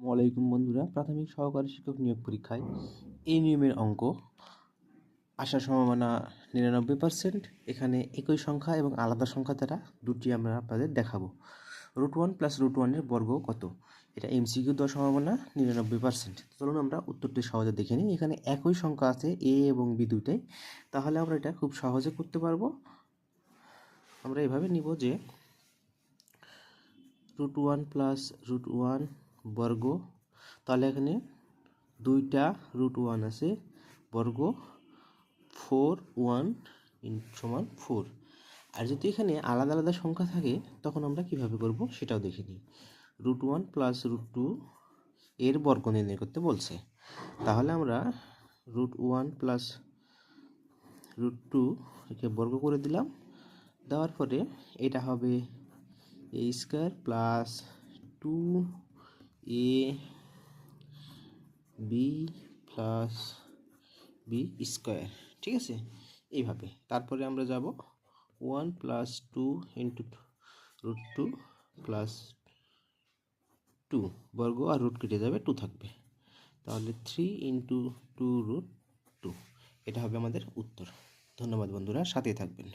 ওয়ালাইকুম বন্ধুরা। প্রাথমিক সহকারী শিক্ষক নিয়োগ পরীক্ষায় এই নিয়মের অঙ্ক। আসার সম্ভাবনা নিরানব্বই পার্সেন্ট এখানে একই সংখ্যা এবং আলাদা সংখ্যা দ্বারা দুটি আমরা আপনাদের দেখাবো। রুট ওয়ান প্লাস রুট ওয়ানের বর্গ কত? এটা এমসিকিউ দেওয়ার সম্ভাবনা নিরানব্বই পার্সেন্ট চলুন আমরা উত্তরটি সহজে দেখে নিই। এখানে একই সংখ্যা আছে এ এবং বি দুইটাই। তাহলে আমরা এটা খুব সহজে করতে পারব। আমরা এভাবে নিব যে root one plus root one বর্গ। তাহলে এখানে দুইটা রুট ওয়ান আছে, বর্গ ফোর ওয়ান সমান ফোর আর যদি এখানে আলাদা আলাদা সংখ্যা থাকে, তখন আমরা কীভাবে করব সেটাও দেখে নিই। Root one plus root two এর বর্গ নির্ণয় করতে বলছে। তাহলে আমরা root one plus root two একে বর্গ করে দিলাম। দেওয়ার পরে এটা হবে a square plus two a b plus b square ঠিক আছে? এইভাবে। তারপরে আমরা যাব one plus two into root two plus two বর্গ আর রুট কেটে যাবে টু থাকবে। তাহলে three into two root two এটা হবে আমাদের উত্তর। ধন্যবাদ বন্ধুরা, সাথেই থাকবেন।